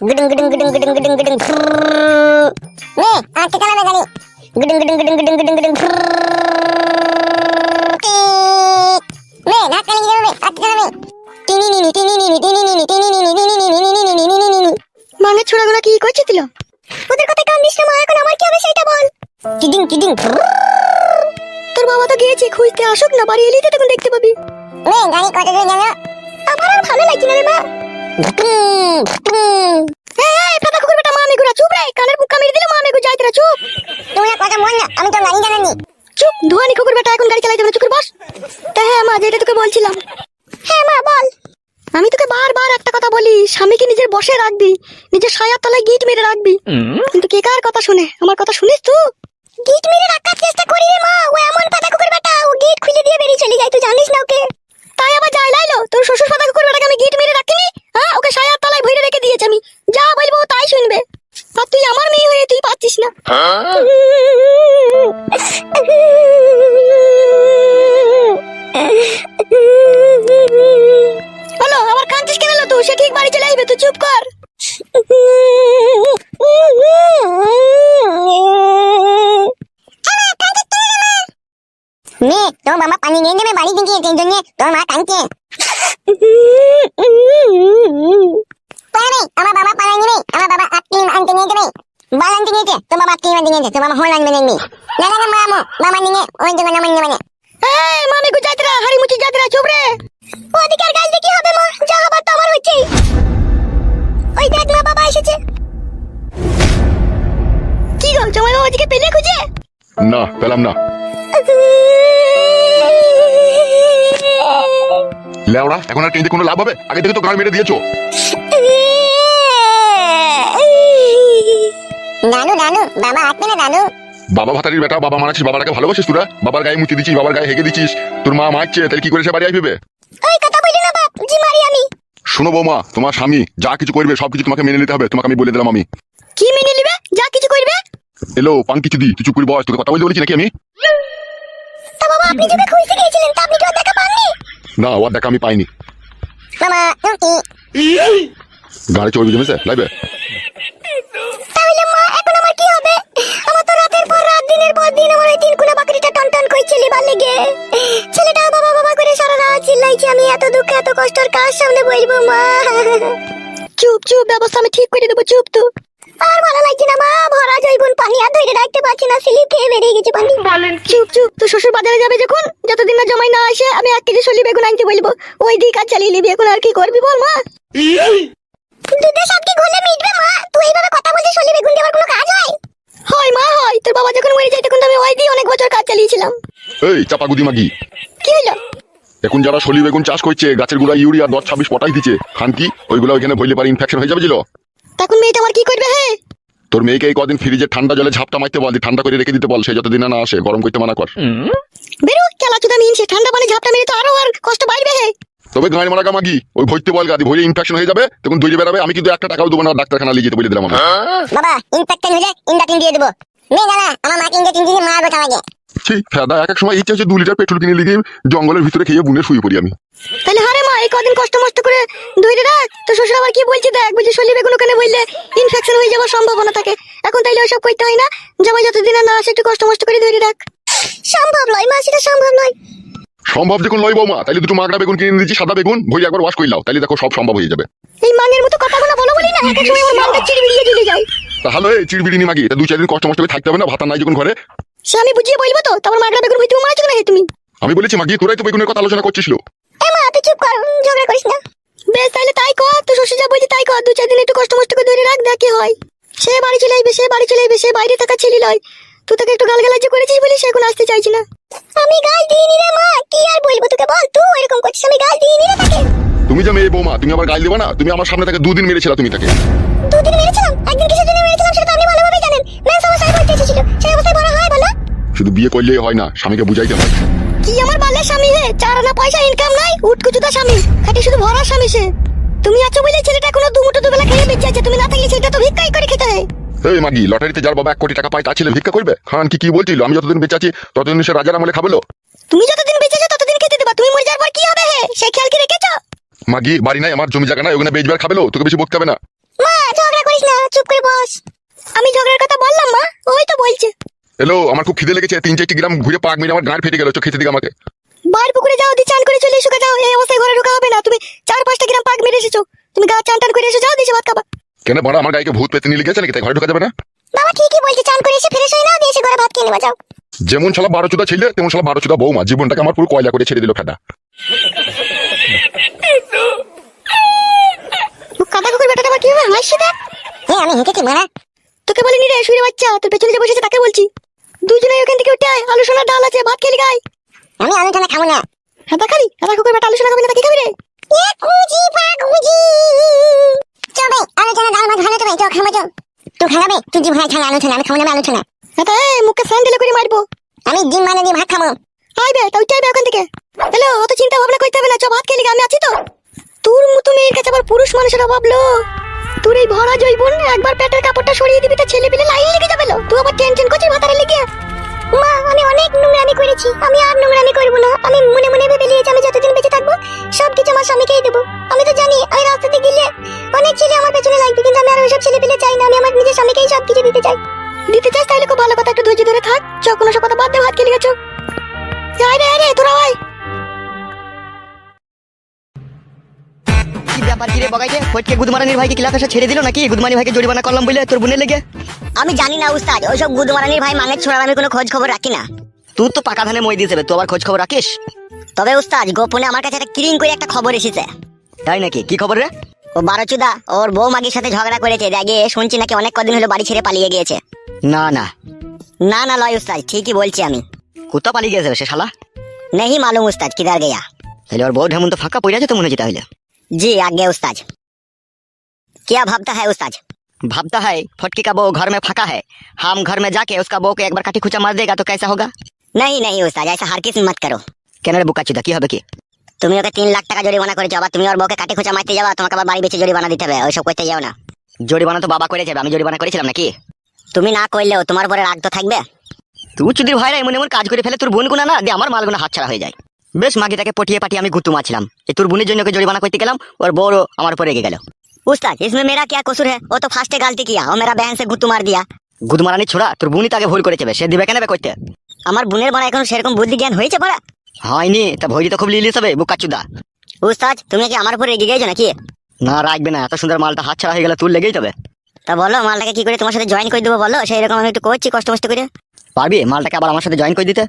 গুডুং গুডুং গুডুং গুডুং গুডুং গুডুং নে আর ঠিকানা গাড়ি গুডুং গুডুং গুডুং গুডুং গুডুং গুডুং নে না কালি যাবে আর ঠিকানা টিনি নিনি টিনি নিনি টিনি নিনি টিনি নিনি টিনি নিনি টিনি নিনি টিনি নিনি মানে ছোড়াগুলো কি করছে দিল ওদের কথা কান দিস না মা এখন আমার কি হবে সেটা বল। টিডিং টিডিং তোর বাবা তো গিয়েছে খুঁজতে আসুক না বাড়ি এলেই তো তখন দেখতে পাবি। নে গাড়ি কত দূর জানো আমার আর ভালো লাগছে না রে মা। এই এই পাতা কুকুর বেটা মামি গুড়া চুপ রে কানের বুকা মেরে দিলে মামি গু যাইতে রে চুপ। তোমরা কথা মন না আমি তো গাড়ি জানানি চুপ ধোয়ানি কুকুর বেটা এখন গাড়ি চালাইতে পারে চুকুর বস। তা হ্যাঁ মা যেটা তোকে বলছিলাম। হ্যাঁ মা বল। আমি তোকে বারবার একটা কথা বলি স্বামীকে নিজের বসে রাখবি নিজের সায়ার তলায় গিট মেরে রাখবি। কিন্তু কে কার কথা শুনে? আমার কথা শুনিস তুই? গিট মেরে রাখার চেষ্টা করি রে মা। নে, তোর বাবা পানি নিয়ে নেবে বাড়ি থেকে সেই জন্য তোর মা কাঁদছে। পারে আমার বাবা পালাই নেবে আমার বাবা আটকিম আনতে নিয়ে যাবে বাল আনতে নিয়েছে তোর বাবা আটকিম আনতে নিয়েছে তোর বাবা হোল আনবে নেই না না, মামো বাবা নিয়ে ওই দোকানে আমার নেবে না এই, মামি হাড়ি মুচি যাইতরা চুপ রে। ওদিকে গাইলে কি হবে, মা, যা হবার তো হচ্ছেই ওই দেখ, মা বাবা এসেছে। কি গো বাবা, ওদিকে পেলে খুঁজে? না, পেলাম না। লেওড়া এখন আর কেঁদে কোনো লাভ হবে? আগে থেকে তো গান মেরে দিয়েছ। নানু নানু বাবা আসবে না নানু। বাবা ভাতারির বেটা বাবা মারাছিস বাবাটাকে ভালোবাসিস তোরা? বাবার গায়ে মুচি দিচ্ছিস বাবার গায়ে হেগে দিচ্ছিস। তোর মা মারছে তাহলে কি করে সে বাড়ি আসবে? ওই কথা বলি না বাপ জি মারি আমি। শোনো বৌমা তোমার স্বামী যা কিছু করবে সবকিছু তোমাকে মেনে নিতে হবে। তোমাকে আমি বলে দিলাম আমি। কি মেনে নিবে? যা কিছু করবে? এলো পান কিছু দি চুপ করে বস তোকে কথা বলতে বলেছি নাকি আমি? তা বাবা আপনি যখন খুঁজতে গিয়েছিলেন তা আপনি দেখা না ওর দেখা আমি পাইনি। গাড়ি চর্বি জমেছে লাইবে? তাহলে মা এখন আমার কি হবে? আমার তো রাতের পর রাত দিনের পর দিন আমার ওই তিন কুনা বাকরিটা টন টন কইছে লিবার লেগে। ছেলেটাও বাবা বাবা করে সারা রাত চিল্লাইছে আমি এত দুঃখ এত কষ্টর কার সামনে মা? চুপ চুপ ব্যবস্থা আমি ঠিক করে দেবো চুপ তো। আর ভালো লাগছে না মা। ভরা জৈবুন পানি আর ধরে রাখতে পারছি না স্লিপ খেয়ে বেরিয়ে গেছে পানি। চুপ চুপ তো শ্বশুর বাজারে যাবে যখন? যতদিন না জমাই না আসে আমি এক কেজি সলি বেগুন আনতে বলব। ওই দিক আর চালিয়ে নিবি এখন আর কি করবি বল মা? দুধের সাথে ঘুরলে মিটবে মা। তুই এইভাবে কথা বলছিস সলি বেগুন আমার কোনো কাজ হয়? হয় মা হয়। তোর বাবা যখন মরে যায় তখন আমি ওই দিয়ে অনেক বছর কাজ চালিয়েছিলাম। এই চাপা গুদি মাগি। কি হলো? এখন যারা সলি বেগুন চাষ করছে গাছের গোড়া ইউরিয়া দশ ছাব্বিশ পটাই দিচ্ছে খান কি? ওইগুলো ওইখানে ভইলে পারে ইনফেকশন হয়ে যাবে তখন মেয়েটা আমার কি করবে হে তোর মেয়েকে এই কদিন ফ্রিজে ঠান্ডা জলে ঝাপটা মারতে বল ঠান্ডা করে রেখে দিতে বল সে যতদিন না আসে গরম করতে মানা কর। বেরো খেলা চুদা মিনছে ঠান্ডা পানি ঝাপটা মেরে তো আরও আর কষ্ট বাড়বে হে তবে গাঁয়ের মারা গামাগি ওই ভইতে বল গাদি ভইলে ইনফেকশন হয়ে যাবে তখন দৌড়ে বেড়াবে আমি কিন্তু একটা টাকাও দেবো না ডাক্তারখানা নিয়ে যেতে বলে দিলাম আমি বাবা ইনফেকশন হয়ে যায় ইন্ডাটিন দিয়ে দেবো। নে দাদা আমার মাকে ইন্ডাটিন দিয়ে মারবো তোমাকে সেই ফেদা এক এক সময় ইচ্ছে হচ্ছে দু লিটার পেট্রোল কিনে লিখে জঙ্গলের ভিতরে খেয়ে বুনে শুয়ে পড়ি আমি। তাহলে হারে মা এই কদিন কষ্ট মষ্ট করে ধরে রাখ তো শ্বশুর আবার কি বলছে দেখ সলি বেগুন ওখানে বললে ইনফেকশন হয়ে যাওয়ার সম্ভাবনা থাকে। এখন তাইলে ওইসব করতে হয় না জামাই যতদিন না আসে একটু কষ্ট মষ্ট করে ধরে রাখ। সম্ভব নয় মা সেটা সম্ভব নয়। সম্ভব যখন লয় বৌমা তাহলে দুটো মাগড়া বেগুন কিনে দিচ্ছি সাদা বেগুন ভই একবার ওয়াশ করে লাও তাহলে দেখো সব সম্ভব হয়ে যাবে। এই মানের মতো কথাগুলো বলো বলি না এক সময় আমার মানটা চিড়ি বিড়িয়ে চলে যায় তাহলে এই মাগি তা দু চার দিন কষ্ট মষ্ট করে থাকতে হবে না ভাতা নাই যখন ঘরে। সে আমি বুঝিয়ে বলব তো তারপর মাগড়া বেগুন হইতে মারা চলে তুমি? আমি বলেছি মাগি তোরাই তো বেগুনের কথা আলোচনা করছিস লো। তুই চুপ কর ঝগড়া করিস না। বেশ তাহলে তাই কর তো শ্বশুর যা বলছে তাই কর। দু চার দিন একটু কষ্ট মষ্ট করে ধরে রাখ দেখ কি হয়। সে বাড়ি চলে আসবে সে বাড়ি চলে আসবে সে বাইরে থাকা ছেলে লয় তুই তাকে একটু গালগালাজ্য করেছিস বলি সে এখন আসতে চাইছি না। আমি গাল দিইনি রে মা কি আর বলব তোকে বল তুই এরকম করছিস আমি গাল দিইনি রে তাকে। তুমি যে মেয়ে বৌমা তুমি আবার গাল দিবা না? তুমি আমার সামনে থেকে দুদিন মেরেছিল তুমি তাকে। দুদিন মেরেছিলাম? একদিন কিসের জন্য মেরেছিলাম সেটা আপনি ভালোভাবে জানেন। ম্যাম সমস্যায় পড়তে এসেছিল সেই অবস্থায় বড় হয় বলো। শুধু বিয়ে করলেই হয় না স্বামীকে বুঝাইতে হয়। কি আমার বালের স্বামী হে? চার আনা পয়সা ইনকাম নাই উটকুচুদা স্বামী। খাটি শুধু ভরা স্বামী সে। তুমি আছো বলে ছেলেটা কোনো দুমুটো দুবেলা খেয়ে বেঁচে আছে তুমি না থাকলে সেটা তো ভিক্ষাই করে খেতে হয়। এই মাগি লটারিতে যার বাবা এক কোটি টাকা পায় তা ছেলে ভিক্ষা করবে? খান কি কি বলছিল? আমি যতদিন বেঁচে আছি ততদিন সে রাজার আমলে খাবেলো। তুমি যতদিন বেঁচে আছো ততদিন খেতে দেবা। তুমি মরে যাওয়ার পর কি হবে হে? সেই খেয়াল কি রেখেছো? মাগি বাড়ি নাই আমার জমি জায়গা নাই ওখানে বেচবার খাবেলো তোকে বেশি বকতে হবে না। মা ঝগড়া করিস না চুপ করে বস আমি ঝগড়ার কথা বললাম মা ওই তো বলছে এলো আমার খুব খিদে লেগেছে তিন চারটি গ্রাম ঘুরে পাক মেরে আমার গাঁট ফেটে গেল চোখ খেতে দিকে আমাকে। বার পুকুরে যাও দি চান করে চলে এসো যাও এই অবস্থায় ঘরে ঢোকা হবে না তুমি চার পাঁচটা গ্রাম পাক মেরে এসেছ। তুমি গা চান টান করে এসো যাও দিছে ভাত খাবা। কেন বড় আমার গায়ে ভূত পেতে নিয়ে লেগেছে নাকি? তাই ঘরে ঢোকা যাবে না? বাবা ঠিকই বলছে চান করে এসে ফ্রেশ হয়ে না দিয়ে এসে ঘরে ভাত খেয়ে নেবা যাও। যেমন শালা বারো চুদা ছিল তেমন শালা বারো চুদা বৌমা জীবনটাকে আমার পুরো কয়লা করে ছেড়ে দিল ফেটা কাদা কুকুর বেটাটা আবার কীভাবে হাসছে দেখ। হ্যাঁ আমি হেঁটেছি মারা তোকে বলিনি রে শুয়ে বাচ্চা তোর পেছনে যে বসেছে তাকে বলছি দুজনে ওখান থেকে সোনার ডাল আছে ভাত খেলি গাই। আমি আলু টানা খাব না। হাতা খালি। হাতা কুকুর বেটা আলু সোনা খাবি না তা কি খাবি রে? এ কুজি পা কুজি চবে আলু টানা ডাল ভাত ভালো তো ভাই তো খাব চল তুই খাবে তুই ডিম ভাই খানা আলু টানা আমি খাব না আলু টানা হাতা এই মুখে স্যান্ডেলে করে মারবো। আমি ডিম মানে দিয়ে ভাত খাব। আইবে তা উঠে আইবে ওখান থেকে। হ্যালো অত চিন্তা ভাবনা করতে হবে না চ ভাত খেলি আমি আছি তো। তোর মতো মেয়ের কাছে আবার পুরুষ মানুষেরা ভাবলো তোর এই ভরা জৈবন একবার পেটের কাপড়টা সরিয়ে দিবি তা ছেলে পেলে লাইন লেগে যাবে লো। তুই আবার টেনশন করছিস ভাতারে লেগে। মা, আমি অনেক নোংরামি করেছি। আমি আর নোংরামি করব না। আমি মনে মনে ভেবে নিয়েছি আমি যতদিন বেঁচে থাকব সব কিছু আমার স্বামীকেই দেবো। আমি তো জানি, আমি রাস্তাতে গেলে অনেক ছেলে আমার পেছনে লাগবে, কিন্তু আমি আর ওইসব ছেলে পেলে চাই না। আমি আমার নিজের স্বামীকেই সবকিছু দিতে চাই। দিতে চাস তাহলে খুব ভালো কথা, একটু ধৈর্য ধরে থাক। চ কোনো সব কথা বাদ দে ভাত খেলে গেছো। যাই রে তোরা ভাই লেগা বাড়ি রে গুদমারানির ভাইকে ছেড়ে দিল নাকি? গুদমানি ভাইকে জরিমানা করলাম বলে তোর লেগে? আমি জানি না উস্তাদ। গুদমারানির ভাই মানে আমি কোনো খোঁজ খবর রাখি না। তুই তো পাকা ধানে মই তুই আবার খোঁজ খবর রাখিস? তবে উস্তাদ গোপনে আমার কাছে একটা করে একটা খবর এসেছে। তাই নাকি? কি খবর রে? ও বারোচুদা ওর বউ মাগির সাথে ঝগড়া করেছে রাগে শুনছি নাকি অনেক কদিন হলো বাড়ি ছেড়ে পালিয়ে গিয়েছে। না না। না না লয় উস্তাদ ঠিকই বলছি আমি। কোথা পালিয়ে গেছে সে শালা? নেহি মালুম উস্তাদ কিদার গেয়া। তাহলে ওর বউ ঢেমন তো ফাঁকা পড়ে আছে তো মনে যেটা হইলে जी आगे उस्ताद क्या भाबता है उस्ताद भाबता है फटके का बहू घर में फाका है हम घर में जाके उसका बहू को एक बार काटी खुचा मार देगा तो कैसा होगा नहीं नहीं उस्ताद ऐसा हर किस मत करो কেন রে বুকা চুদা কি হবে কি তুমি ওকে তিন লাখ টাকা জরিমানা করেছো আবার তুমি ওর বউকে কাটে খোঁচা মারতে যাবা তোমাকে আবার বাড়ি বেঁচে জরিমানা দিতে হবে ওইসব করতে যাও না জরিমানা তো বাবা করে যাবে আমি জরিমানা করেছিলাম নাকি তুমি না করলেও তোমার পরে রাগ তো থাকবে তুই চুদির ভাইরা এমন এমন কাজ করে ফেলে তোর বোন গুনা না দিয়ে আমার মালগুনা হাতছাড়া হয়ে যায় বেশ মাগিটাকে পটিয়ে পাটিয়ে আমি গুতু মারছিলাম এই তোর বোনের জন্য ওকে জরিমানা করতে গেলাম ওর বড় আমার উপরে রেগে গেল उस्ताद इसमें मेरा क्या कसूर है वो तो फास्ट गलती किया और मेरा बहन से गुत्तू मार दिया গুদমারানি ছোড়া তোর বোনই তাকে ভুল করেছে বে, সে দিবে কেন বে করতে আমার বোনের বড়া এখন সেরকম বুদ্ধি জ্ঞান হয়েছে বড়া হয়নি তা ভৈরি তো খুব লিলিস হবে বুকা চুদা উস্তাদ তুমি কি আমার উপরে রেগে গেছো নাকি না রাখবে না এত সুন্দর মালটা হাতছাড়া হয়ে গেলে তোর লেগেই তবে তা বলো মালটাকে কি করে তোমার সাথে জয়েন করে দেবো বলো সেই রকম আমি একটু করছি কষ্ট মষ্ট করে পারবি মালটাকে আবার আমার সাথে জয়েন করে দিতে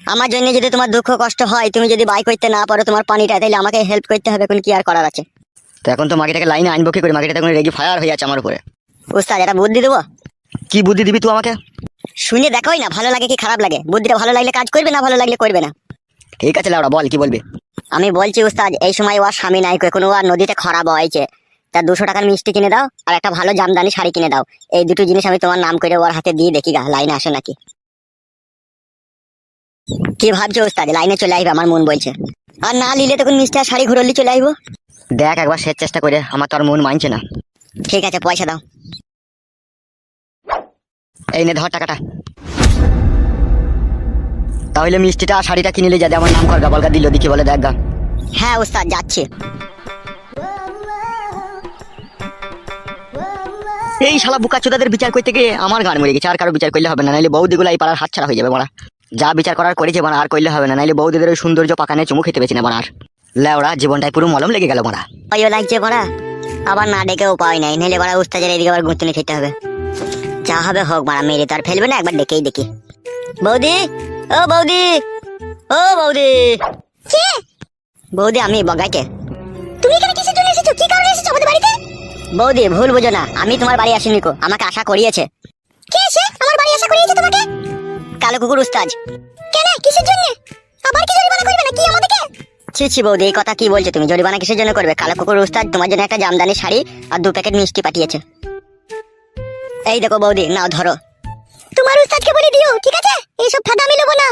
আমার জন্য যদি তোমার দুঃখ কষ্ট হয় তুমি যদি বাই করতে না পারো তোমার পানিটা তাহলে আমাকে হেল্প করতে হবে কোন কি আর করার আছে? তো এখন তো মাগিটাকে লাইনে আনব কি করে? মাগিটা তখন রেগে ফায়ার হয়ে যাচ্ছে আমার উপরে। উস্তাদ এটা বুদ্ধি দেবো? কি বুদ্ধি দিবি তুই আমাকে? শুনে দেখোই না ভালো লাগে কি খারাপ লাগে? বুদ্ধিটা ভালো লাগলে কাজ করবে না ভালো লাগলে করবে না? ঠিক আছে লাউড়া বল কি বলবি? আমি বলছি উস্তাদ এই সময় ওর স্বামী নাই কোনো আর নদীতে খরা বয়েছে তা দুশো টাকার মিষ্টি কিনে দাও আর একটা ভালো জামদানি শাড়ি কিনে দাও। এই দুটো জিনিস আমি তোমার নাম করে ওর হাতে দিয়ে দেখি গা লাইনে আসে নাকি? কি ভাবছ উস্তাদ লাইনে চলে আসবে আমার মন বলছে। আর না নিলে তখন মিষ্টি শাড়ি ঘুরলি চলে আসব। দেখ একবার শেষ চেষ্টা করে আমার তো আর মন মানছে না। ঠিক আছে পয়সা দাও। এই নে ধর টাকাটা। তাহলে মিষ্টিটা আর শাড়িটা কিনে নিয়ে যাতে আমার নাম করগা বলগা দিল দেখি বলে দেখ গা। হ্যাঁ ওস্তাদ যাচ্ছে। এই শালা বুকা চোদাদের বিচার করতে গিয়ে আমার গান মরে গেছে আর কারও বিচার করলে হবে না নাহলে বৌদিগুলো এই পাড়ার হাত ছাড়া হয়ে যাবে মারা। যা বিচার করার করেছে মারা আর করলে হবে না নাইলে বৌদিদের ওই সৌন্দর্য পাকানে চুমু খেতে পেছি না মারার লেওড়া জীবনটাই পুরো মলম লেগে গেল মারা অয়ো লাগছে পড়া আবার না ডেকে উপায় নাই নাহলে বড়া উস্তাদের এদিকে আবার গুঁতুনি খেতে হবে। যা হবে হোক মারা মেরে তো আর ফেলবে না একবার ডেকেই দেখি। বৌদি ও বৌদি ও বৌদি। কে? বৌদি আমি বগাইতে তুমি এখানে কিসের জন্য এসেছ? কি কারণে এসেছ আমাদের বাড়িতে? বৌদি ভুল বুঝো না আমি তোমার বাড়ি আসিনি কো আমাকে আশা করিয়েছে। কে এসে আমার বাড়ি আশা করিয়েছে তোমাকে? কালো কুকুর উস্তাজ কেন? কিসের জন্য? আবার কি জরিমানা করবে না কি আমাদেরকে? ছি ছি বৌদি এই কথা কি বলছো তুমি? জরিমানা কিসের জন্য করবে? কালো কুকুর উস্তাদ তোমার জন্য একটা জামদানি শাড়ি আর দু প্যাকেট মিষ্টি পাঠিয়েছে। এই দেখো বৌদি নাও ধরো। তোমার উস্তাদকে বলে দিও ঠিক আছে? এইসব ফাঁদা আমি নেব না।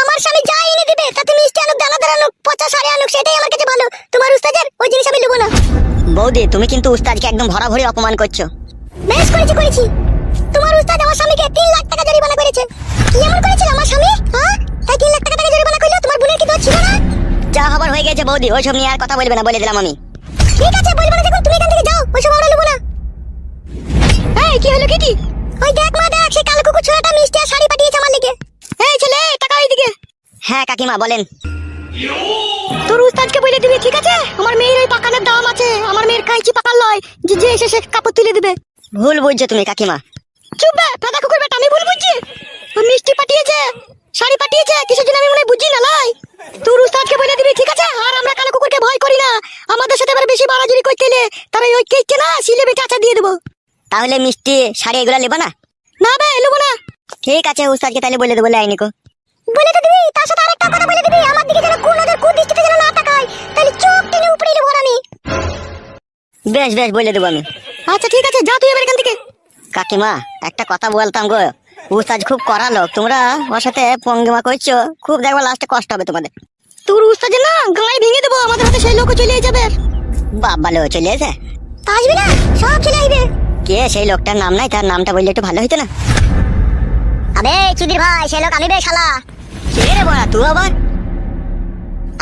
আমার স্বামী যা এনে দিবে তাতে মিষ্টি আনুক দানাদার আনুক পচা সারে আনুক সেটাই আমার কাছে ভালো। তোমার উস্তাদের ওই জিনিস আমি নেব না। বৌদি তুমি কিন্তু উস্তাদকে একদম ভরা ভরি অপমান করছ। বেশ করেছি করেছি। তোমার উস্তাদ আমার স্বামীকে তিন লাখ টাকা জরিমানা করেছে। হ্যাঁ? কাকিমা বলেন। তোর বলে দিবি ঠিক আছে? আমার মেয়ের ওই পাকানের দাম আছে আমার মেয়ের কাইচি পাকার লয় যে যে এসে সে কাপড় তুলে দিবে। ভুল বুঝছ তুমি কাকিমা। চুপ বে ফেদা কুকুর বেটা আমি ভুল বুঝছি? মিষ্টি পাঠিয়েছে শাড়ি পাঠিয়েছে কিসের জন্য আমি মনে বুঝি না লাই তোর উস্তাদকে বলে দিবি ঠিক আছে? আর আমরা কালো কুকুরকে ভয় করি না। আমাদের সাথে এবার বেশি বাড়াজুরি করতে এলে তারা ওই কেককে না সিলে বেটে দিয়ে দেবো। তাহলে মিষ্টি শাড়ি এগুলো নেবা না? না বে এলুবো না। ঠিক আছে উস্তাদকে তাহলে বলে দেবো লাইনিকো বলে তো দিবি তার সাথে আরেকটা কথা বলে দিবি আমার দিকে যেন কোন নজর কোন দৃষ্টিতে যেন না তাকায় তাহলে চোখ টেনে উপরে নেব আমি। বেশ বেশ বলে দেবো আমি। আচ্ছা ঠিক আছে যা তুই এবার এখান থেকে। কাকিমা একটা কথা বলতাম গো। উস্তাদ খুব করা লোক তোমরা ওর সাথে পঙ্গিমা করছ খুব দেখবা লাস্টে কষ্ট হবে তোমাদের। তোর উস্তাদ না গায়ে ভেঙে দেবো আমাদের হাতে সেই লোকও চলে যাবে। বাবা লো চলে এসে। আসবি না সব চলে আসবে। কে সেই লোকটার নাম নাই তার নামটা বললে একটু ভালো হইতো না। আবে চুদির ভাই সে লোক আমি বে শালা। কে রে বড়া তুই আবার?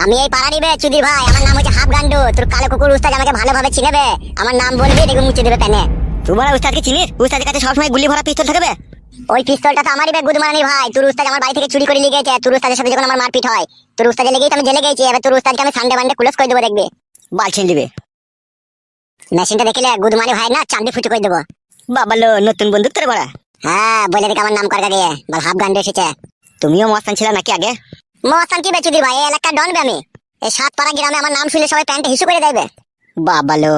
আমি এই পাড়ারই বে চুদির ভাই আমার নাম হচ্ছে হাফ গান্ডু তোর কালো কুকুর উস্তাদ আমাকে ভালোভাবে চিনেবে আমার নাম বলবি দেখবি মুছে দেবে প্যানে। তোমার উস্তাদকে চিনিস? উস্তাদের কাছে সবসময় গুলি ভরা পিস্তল থাকবে? ওই পিস্তলটা তো আমারই বে গুদমারানি ভাই। তোর উস্তাদ আমার বাড়ি থেকে চুরি করে নিয়ে গেছে তোর উস্তাদের সাথে যখন আমার মারপিট হয় তোর উস্তাদের লেগেই তো আমি জেলে গেছি এবার তোর উস্তাদকে আমি সানডে মানডে ক্লোজ করে দেবো দেখবি। বালছেন দিবে। মেশিনটা দেখলে গুদমানি ভাই না চান্দি ফুটে করে দেবো। বাবা লো নতুন বন্দুক তোর বড়া। হ্যাঁ বলে দেখে আমার নাম করকা দিয়ে বল হাফ গান্ডু এসেছে তুমিও মস্তান ছিল নাকি আগে? মস্তান কি বে চুদির ভাই এই এলাকার ডন বে আমি। এই সাত পাড়া গ্রামে আমার নাম শুনলে সবাই প্যান্টে হিসু করে দেবে বাবা লো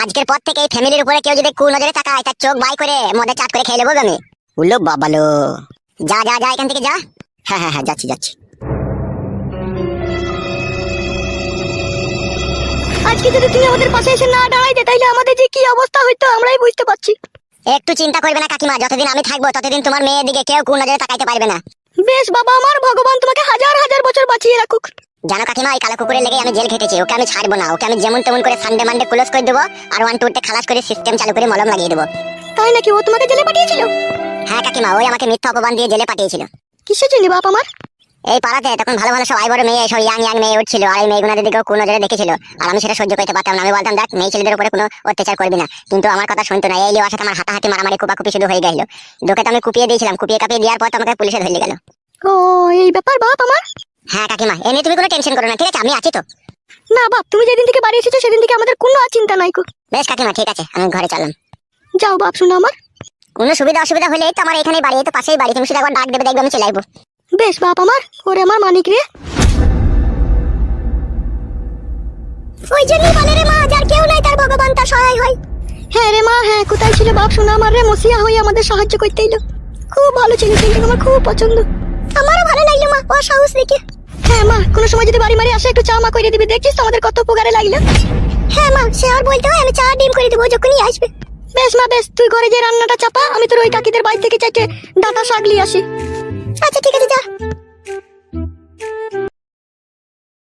আজকের পর থেকে এই ফ্যামিলির উপরে কেউ যদি কু নজরে তাকায় তার চোখ বাই করে মদে চাট করে খেয়ে নেব আমি। উল্লো বাবা লো যা যা যা এখান থেকে যা। হ্যাঁ হ্যাঁ হ্যাঁ যাচ্ছি যাচ্ছি। আজকে যদি আমাদের পাশে এসে না দাঁড়াইতে তাইলে আমাদের যে কি অবস্থা হইতো আমরাই বুঝতে পারছি। একটু চিন্তা করবে না কাকিমা যতদিন আমি থাকব ততদিন তোমার মেয়ের দিকে কেউ কু নজরে তাকাইতে পারবে না। বেশ বাবা আমার ভগবান তোমাকে হাজার হাজার বছর বাঁচিয়ে রাখুক। জানো কাকিমা ওই কালো কুকুরের লেগে আমি জেল খেটেছি। ওকে আমি ছাড়বো না। ওকে আমি যেমন তেমন করে সানডে মানডে ক্লোজ করে দেবো আর ওয়ান টুরতে খালাস করে সিস্টেম চালু করে মলম লাগিয়ে দেবো। তাই নাকি ও তোমাকে জেলে পাঠিয়েছিল? হ্যাঁ কাকিমা ওই আমাকে মিথ্যা অপমান দিয়ে জেলে পাঠিয়েছিল। কিসের জন্য বাপ আমার? এই পাড়াতে তখন ভালো ভালো সব আই বড় মেয়ে সব ইয়াং ইয়াং মেয়ে উঠছিল। আর এই মেয়েগুলোদের দিকেও কোন নজরে দেখেছিল? আর আমি সেটা সহ্য করতে পারতাম না। আমি বলতাম দেখ মেয়ে ছেলেদের উপরে কোনো অত্যাচার করবি না। কিন্তু আমার কথা শুনতো না। এই সাথে আমার হাতাহাতি মারামারি কুপাকুপি শুধু হয়ে গেল। তোকে তো আমি কুপিয়ে দিয়েছিলাম। কুপিয়ে কাপিয়ে দেওয়ার পর তো আমাকে পুলিশে ধরে গেল। ও এই ব্যাপার বাপ আমার? হ্যাঁ কাকিমা এ নিয়ে তুমি কোনো টেনশন করো না ঠিক আছে? আমি আছি তো। না বাপ তুমি যেদিন থেকে বাড়ি এসেছ সেদিন থেকে আমাদের কোনো আর চিন্তা নাই কো বেশ কাকিমা ঠিক আছে আমি ঘরে চললাম। যাও বাপ শুনো আমার। কোনো সুবিধা অসুবিধা হলে তো আমার এখানেই বাড়ি তো পাশেই বাড়ি তুমি শুধু একবার ডাক দেবে দেখবে আমি চলে আসব। বেশ বাপ আমার ওরে আমার মানিক রে। ওই জন্যই বলে রে মা যার কেউ নাই তার ভগবান তার সহায় হয়। হ্যাঁ রে মা হ্যাঁ কোথায় ছিল বাপ শোনা আমার রে মসিয়া হয়ে আমাদের সাহায্য করতে এলো। খুব ভালো ছিল ছেলেটাকে আমার খুব পছন্দ। আমারও ভালো লাগল মা ও সাহস দেখে। হ্যাঁ মা কোনো সময় যদি বাড়ি মারি আসে একটু চা মা করে দিবি। দেখছিস আমাদের কত উপকারে লাগল। হ্যাঁ মা সে আর বলতে হয় আমি চা ডিম করে দেবো যখনই আসবে। বেশ মা বেশ তুই ঘরে যে রান্নাটা চাপা আমি তোর ওই কাকিদের বাড়ি থেকে চাইতে ডাটা শাক নিয়ে আসি। আচ্ছা ঠিক আছে যা।